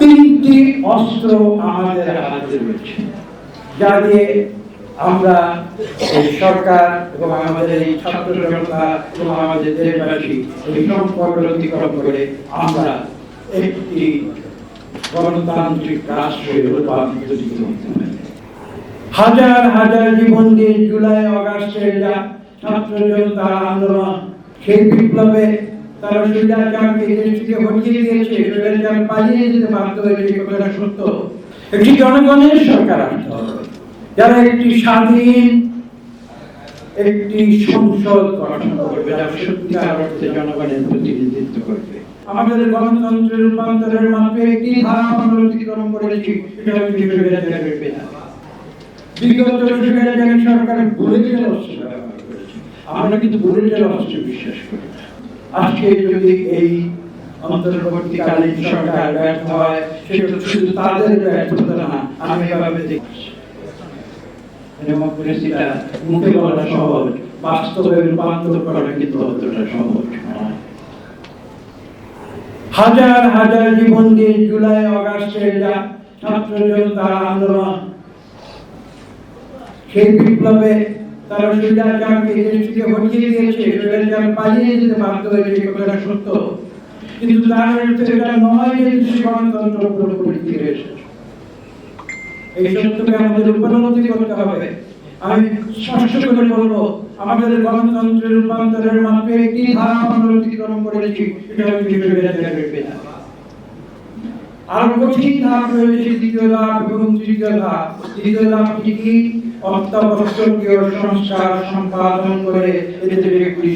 তিনটি অস্ত্র আমাদের হাতে রয়েছে, যা দিয়ে আমরা এই সরকার এবং আমাদের এই ছাত্র জনতা এবং আমাদের দেশবাসী এই সংকট অতিক্রম করে আমরা একটি গণতান্ত্রিক রাষ্ট্রে রূপান্তরিত হতে পারি। হাজার হাজার জীবন দিয়ে জুলাই, অগাস্টের যা ছাত্র জনতা আন্দোলন, সেই বিপ্লবে তারা সুবিধাচারকে দেশ থেকে হটিয়ে দিয়েছে সুবিধাচার পালিয়ে যেতে বাধ্য হয়েছে কথাটা সত্য। একটি জনগণের সরকার আসতে হবে। যারা একটি স্বাধীন, একটি সংসদ গঠন করবে যা সত্যিকার অর্থে জনগণের প্রতিনিধিত্ব করবে। আমাদের গণতন্ত্রের রূপান্তরের মাত্র একটি ধারা আমরা অতিক্রম করেছি এটা হচ্ছে বিগত সরকার বুলেটের অস্ত্র ব্যবহার করেছে। আমরা কিন্তু বুলেটের অস্ত্রে বিশ্বাস করি না। আজকে যদি এই অন্তর্বর্তীকালীন সরকার ব্যর্থ হয় সেটা শুধু তাদের ব্যর্থতা না, আমি এভাবে দেখছি ডেমোক্রেসিটা মুখে বলা সহজ, বাস্তবে রূপান্তর করা কিন্তু অতটা সহজ নয়। হাজার হাজার জীবন দিয়ে জুলাই অগাস্টের যা ছাত্র আন্দোলন, সেই বিপ্লবে তারা সুবিধাচারকে দেশ থেকে হটিয়ে দিয়েছে সুবিধাচার পালিয়ে যেতে বাধ্য হয়েছে কথাটা সত্য। কিন্তু তার এটা নয় যে গণতন্ত্র পুরোপুরি ফিরে এসেছে এই সত্যকে আমাদের উপলব্ধি করতে হবে। আমি স্পষ্ট করে বলব, আমাদের গণতন্ত্রের রূপান্তরের মাত্র একটি ধারা আমরা অতিক্রম করেছি, এটা হচ্ছে স্বৈরাচারের বেদা আরও কঠিন ধাপ রয়েছে দ্বিতীয় ধাপ এবং তৃতীয় ধাপ। দ্বিতীয় ধাপটি কি অত্যাবশ্যকীয় সংস্কার সম্পাদন করে এদেশের একটি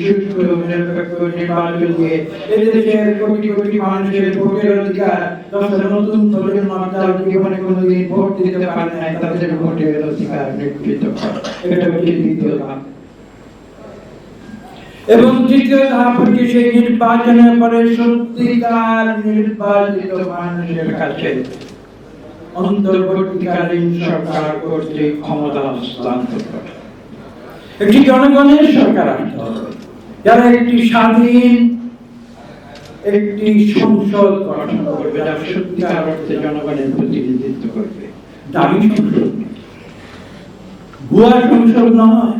এবং নিরপেক্ষ নির্বাচন দিয়ে এদেশের কোটি কোটি মানুষের ভোটের অধিকার তথা নতুন ভোটের মাত্রা জীবনে কোনোদিন ভোট দিতে পারে না তাদের ভোটের অধিকার করা। এটা হচ্ছে দ্বিতীয় ধাপ। এবং তৃতীয় ধাপ হচ্ছে সেই নির্বাচনের পরে সত্যিকার নির্বাচিত মানুষের কাছে অন্তর্বর্তীকালীন সরকার কর্তৃক ক্ষমতা হস্তান্তর একটি জনগণের সরকার হবে। যারা একটি স্বাধীন, একটি সংসদ গঠন করবে যা সত্যিকার অর্থে জনগণের প্রতিনিধিত্ব করবে দামি সংসদ ভুয়া সংসদ নয়।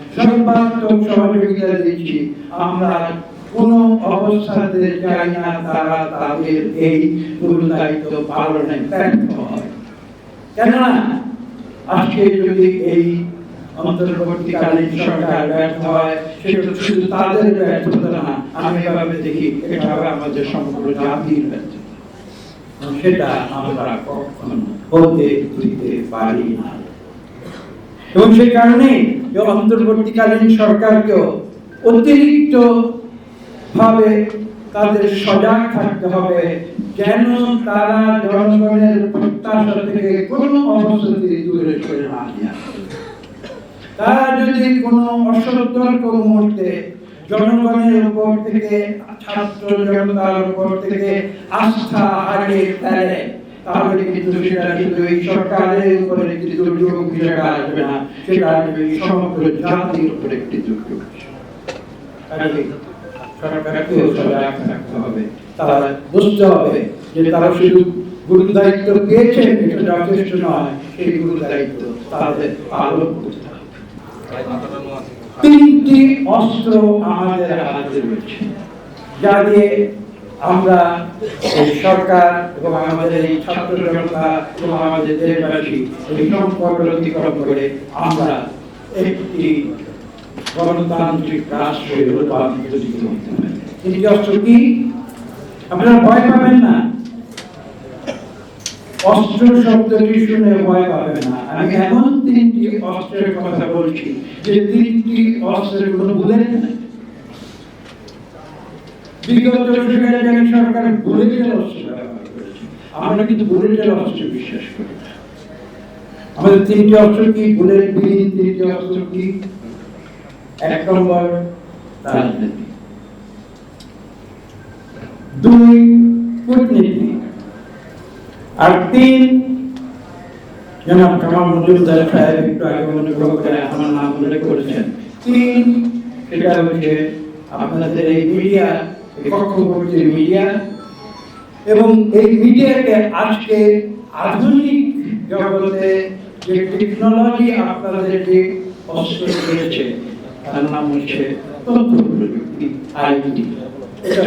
সর্বাত্মক সহযোগিতা দিচ্ছি, আমরা কোন অবস্থাতে চাই না তারা তাদের এই গুরু দায়িত্ব পালনে ব্যর্থ হয়। কেননা, আজকে যদি এই অন্তর্বর্তীকালীন সরকার ব্যর্থ হয় সেটা শুধু তাদের ব্যর্থতা না, আমি এভাবে দেখি, এটা হবে আমাদের সমগ্র জাতির ব্যর্থতা। এবং সেটা আমরা কখনো হতে দিতে পারি না। এবং সেই কারণে অন্তর্বর্তীকালীন সরকারকেও অতিরিক্ত ভাবে তাদের সজাগ থাকতে হবে। যেন তারা জনগণের প্রত্যাশা থেকে কোনো অবস্থিতি দূরে সরে না তারা যদি কোনো অসতর্ক মুহূর্তে জনগণের উপর থেকে, ছাত্র জনতার উপর থেকে আস্থা হারিয়ে ফেলে তাহলে কিন্তু সেটা শুধু এই সরকারের উপরে একটি দুর্যোগ হিসেবে আসবে না। সেটা আসবে এই সমগ্র জাতির উপরে একটি দুর্যোগ হিসেবে। কাজেই সরকারকেও সজাগ থাকতে হবে। তারা বুঝতে হবে যে তারা শুধু গুরু দায়িত্ব পেয়েছেন এটা যথেষ্ট নয় সেই গুরু দায়িত্ব তাদের পালন করতে হবে। তিনটি অস্ত্র আমাদের হাতে রয়েছে যা দিয়ে আমরা এই সরকার এবং আমাদের এই ছাত্র জনতা এবং আমাদের দেশবাসী এই সংকট অতিক্রম করে আমরা একটি গণতান্ত্রিক রাষ্ট্রে রূপান্তরিত অস্ত্র কি আপনারা ভয় পাবেন না। অস্ত্র শব্দটি শুনে ভয় পাবেন না। আমি এমন তিনটি অস্ত্রের কথা বলছি যে তিনটি অস্ত্রের কোনো বুলেট নাই। বিগত সরকার বুলেটের অস্ত্র আমরা কিন্তু বুলেটের অস্ত্রে বিশ্বাস করি আমাদের তিনটি অস্ত্র কি? বিহীন তিনটি অস্ত্র কি? এক নম্বর রাজনীতি। দুই কূটনীতি। আর তিন জনাব কামাল মজুমদার সাহেব একটু আগে অনুগ্রহ করে আমার নাম উল্লেখ করেছেন তিন সেটা হচ্ছে আপনাদের এই মিডিয়া পক্ষবর্তী মিডিয়া এবং এই মিডিয়াকে আজকে আধুনিক জগতে যে টেকনোলজি আপনাদেরকে অস্ত্র করেছে তার নাম হচ্ছে তথ্য প্রযুক্তি আইটি। এটা